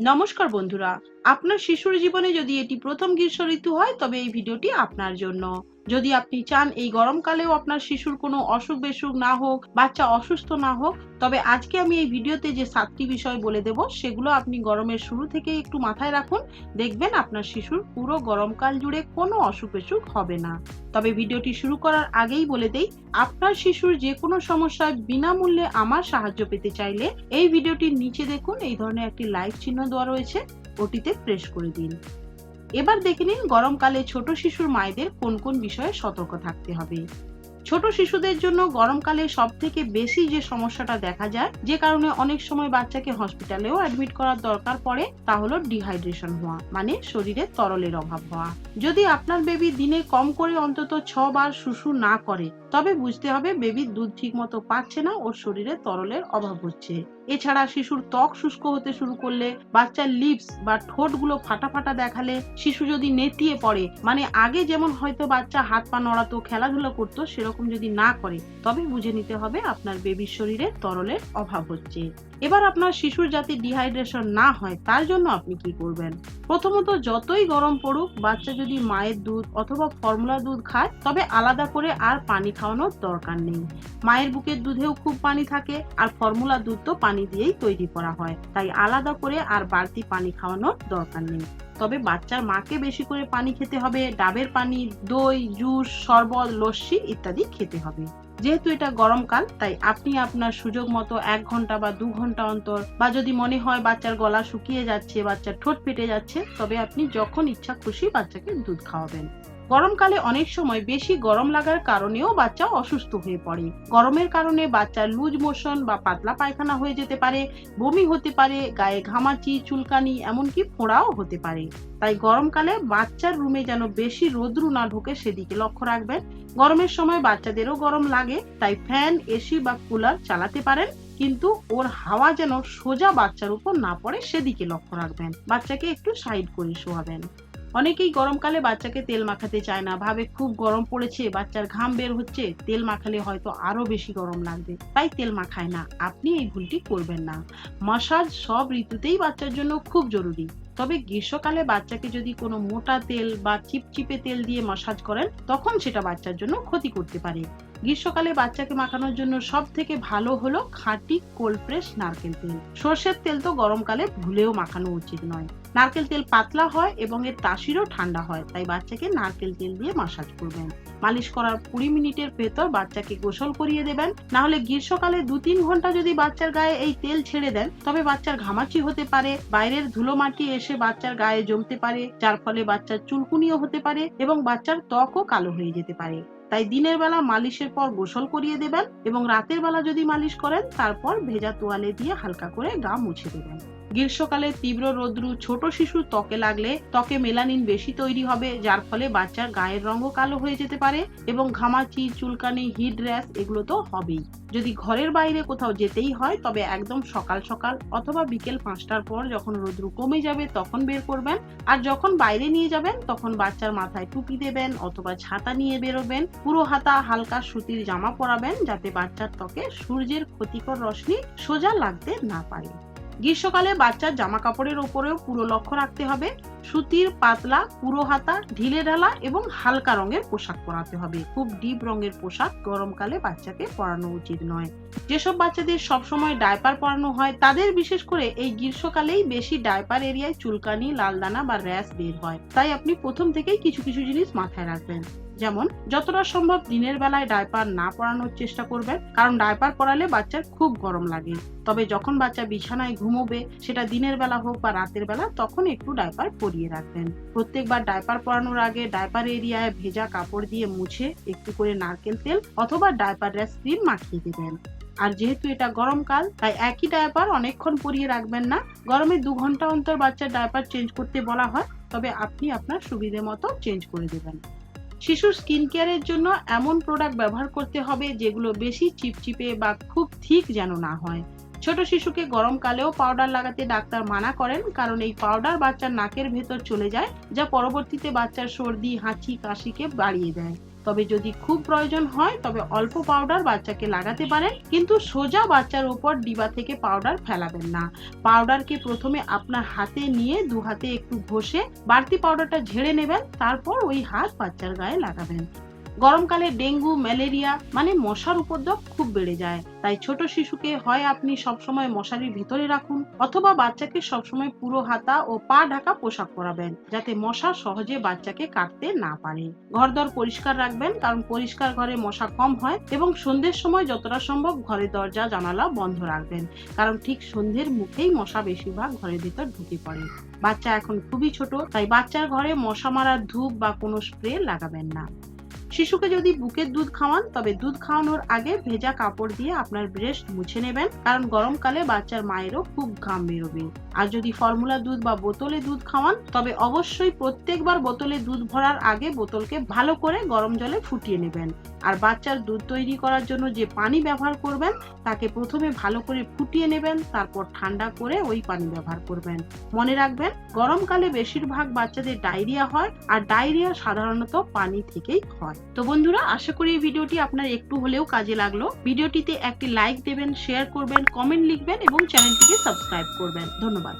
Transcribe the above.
নমস্কার বন্ধুরা। আপনার শিশুর জীবনে যদি এটি প্রথম গ্রীষ্ম ঋতু হয়, তবে এই ভিডিওটি আপনার জন্য। যদি আপনি চান এই গরমকালেও আপনার শিশুর কোনো অসুখ বেসুখ না হোক, বাচ্চা অসুস্থ না হোক, তবে আজকে আমি এই ভিডিওতে যে সাতটি বিষয় বলে দেব, সেগুলো আপনি গরমের শুরু থেকে একটু মাথায় রাখুন। দেখবেন আপনার শিশুর পুরো গরমকাল জুড়ে কোনো অসুখ বেসুখ হবে না। তবে ভিডিওটি শুরু করার আগেই বলে দেই, আপনার শিশুর যে কোনো সমস্যায় বিনামূল্যে আমার সাহায্য পেতে চাইলে এই ভিডিওটির নিচে দেখুন, এই ধরনের একটি লাইক চিহ্ন দেওয়া রয়েছে। ওটিতে প্রেস করে দিন। এবার দেখে নিন গরমকালে ছোট শিশুর মায়েদের কোন কোন বিষয়ে সতর্ক থাকতে হবে। ছোট শিশুদের জন্য গরমকালে সব থেকে বেশি যে সমস্যাটা দেখা যায়, যে কারণে অনেক সময় বাচ্চাকে হসপিটালেও অ্যাডমিট করার দরকার পড়ে, তা হলো ডিহাইড্রেশন হওয়া মানে শরীরে তরলের অভাব হওয়া। যদি আপনার বেবি দিনে কম করে অন্তত ছ বার শুশু না করে, তবে বুঝতে হবে বেবির দুধ ঠিক মতো পাচ্ছে না, ওর শরীরে তরলের অভাব হচ্ছে। এছাড়া শিশুর ত্বক শুষ্ক হতে শুরু করলে, বাচ্চার লিপস বা ঠোঁটগুলো ফাটা ফাটা দেখালে শিশু যদি নেতিয়ে পড়ে মানে আগে যেমন হয়তো বাচ্চা হাত পা নড়াতো, খেলাধুলা করতো, সেরকম যদি না করে তবে বুঝে নিতে হবে আপনার বেবির শরীরে তরলের অভাব হচ্ছে। এবার আপনার শিশুর যাতে ডিহাইড্রেশন না হয়, তার জন্য আপনি কি করবেন? প্রথমত যতই গরম পড়ুক, বাচ্চা যদি মায়ের দুধ অথবা ফর্মুলা দুধ খায়, তবে আলাদা করে আর পানি খাওয়ানোর দরকার নেই। মায়ের বুকের দুধেও খুব পানি থাকে, আর ফর্মুলা দুধ তো পানি দিয়েই তৈরি করা হয়। তাই আলাদা করে আর বাড়তি পানি খাওয়ানোর দরকার নেই। তবে বাচ্চার মাকে বেশি করে পানি খেতে হবে, ডাবের পানি, দই, জুস, শরবত, লস্যি ইত্যাদি খেতে হবে। যেহেতু এটা গরমকাল তাই আপনি আপনার সুযোগ মতো এক ঘণ্টা বা দু ঘণ্টা অন্তর বা যদি মনে হয় বাচ্চার গলা শুকিয়ে যাচ্ছে, বাচ্চার ঠোঁট ফেটে যাচ্ছে, তবে আপনি যখন ইচ্ছা খুশি বাচ্চাকে দুধ খাওয়াবেন। গরমকালে অনেক সময় বেশি গরম লাগার কারণেও বাচ্চা অসুস্থ হয়ে পড়ে। গরমের কারণে বাচ্চার লুজ মোশন বা পাতলা পায়খানা হয়ে যেতে পারে, বমি হতে পারে, গায়ে ঘামাচি, চুলকানি, এমনকি ফোঁড়াও হতে পারে। তাই গরমকালে বাচ্চার রুমে যেন বেশি রোদ্রু না ঢোকে সেদিকে লক্ষ্য রাখবেন। গরমের সময় বাচ্চাদেরও গরম লাগে, তাই ফ্যান, এসি বা কুলার চালাতে পারেন, কিন্তু ওর হাওয়া যেন সোজা বাচ্চার উপর না পড়ে সেদিকে লক্ষ্য রাখবেন। বাচ্চাকে একটু সাইড করে শোয়াবেন। অনেকেই গরমকালে বাচ্চাকে তেল মাখাতে চায় না, ভাবে খুব গরম পড়েছে, বাচ্চার ঘাম বের হচ্ছে, তেল মাখালে হয়তো আরও বেশি গরম লাগবে, তাই তেল মাখায় না, আপনি এই ভুলটি করবেন না। মাসাজ সব ঋতুতেই বাচ্চার জন্য খুব জরুরি। তবে গ্রীষ্মকালে বাচ্চাকে যদি কোনো মোটা তেল বা চিপচিপে তেল দিয়ে মাসাজ করেন, তখন সেটা বাচ্চার জন্য ক্ষতি করতে পারে। গ্রীষ্মকালে বাচ্চাকে মাখানোর জন্য সব থেকে ভালো হলো খাঁটি কোল্ড প্রেস নারকেল তেল। সর্ষের তেল তো গরমকালে ভুলেও মাখানো উচিত নয়। নারকেল তেল পাতলা হয় এবং এর তাসিরও ঠান্ডা হয়, তাই বাচ্চাকে নারকেল তেল দিয়ে মাসাজ করবেন। মালিশ করার কুড়ি মিনিটের ভেতর বাচ্চাকে গোসল করিয়ে দেবেন। না হলে গ্রীষ্মকালে দু তিন ঘণ্টা যদি বাচ্চার গায়ে এই তেল ছেড়ে দেন, তবে বাচ্চার ঘামাচি হতে পারে, বাইরের ধুলো মাটি এসে বাচ্চার গায়ে জমতে পারে, যার ফলে বাচ্চার চুলকুনিও হতে পারে এবং বাচ্চার ত্বকও কালো হয়ে যেতে পারে। তাই দিনের বেলা মালিশের পর গোসল করিয়ে দেবেন এবং রাতের বেলা যদি মালিশ করেন, তারপর ভেজা তোয়ালে দিয়ে হালকা করে গা মুছে দেবেন। গ্রীষ্মকালে তীব্র রোদ্রু, ছোট শিশুর ত্বকে লাগলে ত্বকে মেলানিন বেশি তৈরি হবে, যার ফলে বাচ্চার গায়ের রঙও কালো হয়ে যেতে পারে এবং ঘামাচি, চুলকানি, হিট র্যাশ এগুলো তো হবেই। যদি ঘরের বাইরে কোথাও যেতেই হয়, তবে একদম সকাল সকাল অথবা বিকেল পাঁচটার পর যখন রোদ্রু কমে যাবে তখন বের করবেন। আর যখন বাইরে নিয়ে যাবেন, তখন বাচ্চার মাথায় টুপি দেবেন অথবা ছাতা নিয়ে বেরোবেন। পুরো হাতা হালকা সুতির জামা পরাবেন যাতে বাচ্চার ত্বকে সূর্যের ক্ষতিকর রশ্মি সোজা লাগতে না পারে। গ্রীষ্মকালে বাচ্চার জামা কাপড়ের ওপরেও পুরো লক্ষ্য রাখতে হবে। সুতির পাতলা, পুরো হাতা, ঢিলে ঢালা এবং হালকা রঙের পোশাক পরাতে হবে। খুব ডিপ রঙের পোশাক গরমকালে বাচ্চাকে পরানো উচিত নয়। যেসব বাচ্চাদের সবসময় ডায়পার পরানো হয়, তাদের বিশেষ করে এই গ্রীষ্মকালেই বেশি ডায়পার এরিয়ায় চুলকানি, লালদানা বা র্যাশ বের হয়। তাই আপনি প্রথম থেকেই কিছু কিছু জিনিস মাথায় রাখবেন। যেমন, যতটা সম্ভব দিনের বেলায় ডায়পার না পরানোর চেষ্টা করবেন, কারণ ডায়পার পরালে বাচ্চার খুব গরম লাগে। তবে যখন বাচ্চা বিছানায় ঘুমোবে, সেটা দিনের বেলা হোক বা রাতের বেলা, তখন একটু ডায়পার পরিয়ে রাখবেন। প্রত্যেকবার ডায়পার পরানোর আগে ডায়পার এরিয়ায় ভেজা কাপড় দিয়ে মুছে একটু করে নারকেল তেল অথবা ডায়পার র্যাস ক্রিম মাখিয়ে দেবেন। আর যেহেতু এটা গরমকাল, তাই একই ডায়পার অনেকক্ষণ পরিয়ে রাখবেন না। গরমে দু ঘণ্টা অন্তর বাচ্চার ডায়পার চেঞ্জ করতে বলা হয়, তবে আপনি আপনার সুবিধে মতো চেঞ্জ করে দেবেন। শিশুর স্কিন কেয়ারের জন্য এমন প্রোডাক্ট ব্যবহার করতে হবে যেগুলো বেশি চিপচিপে বা খুব ঠিক যেন না হয়। ছোট শিশুকে গরমকালেও পাউডার লাগাতে ডাক্তার মানা করেন, কারণ এই পাউডার বাচ্চার নাকের ভেতর চলে যায়, যা পরবর্তীতে বাচ্চার সর্দি, হাঁচি, কাশিকে বাড়িয়ে দেয়। তবে যদি খুব প্রয়োজন হয়, তবে অল্প পাউডার বাচ্চাকে লাগাতে পারেন, কিন্তু সোজা বাচ্চার উপর ডিবা থেকে পাউডার ফেলাবেন না। পাউডারকে প্রথমে আপনার হাতে নিয়ে দু হাতে একটু ঘষে বাড়তি পাউডারটা ঝেড়ে নেবেন, তারপর ওই হাত বাচ্চার গায়ে লাগাবেন। গরমকালে ডেঙ্গু, ম্যালেরিয়া মানে মশার উপদ্রব খুব বেড়ে যায়। তাই ছোট শিশুকে হয় আপনি সবসময় মশারির ভিতরে রাখুন অথবা বাচ্চাকে সবসময় পুরো হাতা ও পা ঢাকা পোশাক পরাবেন যাতে মশা সহজে বাচ্চাকে কাটতে না পারে। ঘরদর পরিষ্কার রাখবেন কারণ পরিষ্কার ঘরে মশা কম হয় এবং সন্ধ্যের সময় যতটা সম্ভব ঘরের দরজা, জানালা বন্ধ রাখবেন কারণ ঠিক সন্ধ্যের মুখেই মশা বেশিরভাগ ঘরের ভিতর ঢুকে পড়ে। বাচ্চা এখন খুবই ছোট, তাই বাচ্চার ঘরে মশা মারার ধূপ বা কোনো স্প্রে লাগাবেন না। শিশুকে যদি বুকের দুধ খাওয়ান, তবে দুধ খাওয়ানোর আগে ভেজা কাপড় দিয়ে আপনার ব্রেস্ট মুছে নেবেন। কারণ গরমকালে বাচ্চার মায়েরও খুব ঘাম বেরোবে আর যদি ফর্মুলা দুধ বা বোতলে দুধ খাওয়ান, তবে অবশ্যই প্রত্যেকবার বোতলে দুধ ভরার আগে বোতলকে ভালো করে গরম জলে ফুটিয়ে নেবেন। আর বাচ্চার দুধ তৈরি করার জন্য যে পানি ব্যবহার করবেন, তাকে প্রথমে ভালো করে ফুটিয়ে নেবেন, তারপর ঠান্ডা করে ওই পানি ব্যবহার করবেন। মনে রাখবেন, গরমকালে বেশিরভাগ বাচ্চাদের ডায়রিয়া হয়, আর ডায়রিয়া সাধারণত পানি থেকেই হয়। তো বন্ধুরা, আশা করি এই ভিডিওটি আপনার একটু হলেও কাজে লাগল। ভিডিওটিতে একটি লাইক দেবেন শেয়ার করবেন কমেন্ট লিখবেন এবং চ্যানেলটিকে সাবস্ক্রাইব করবেন। ধন্যবাদ।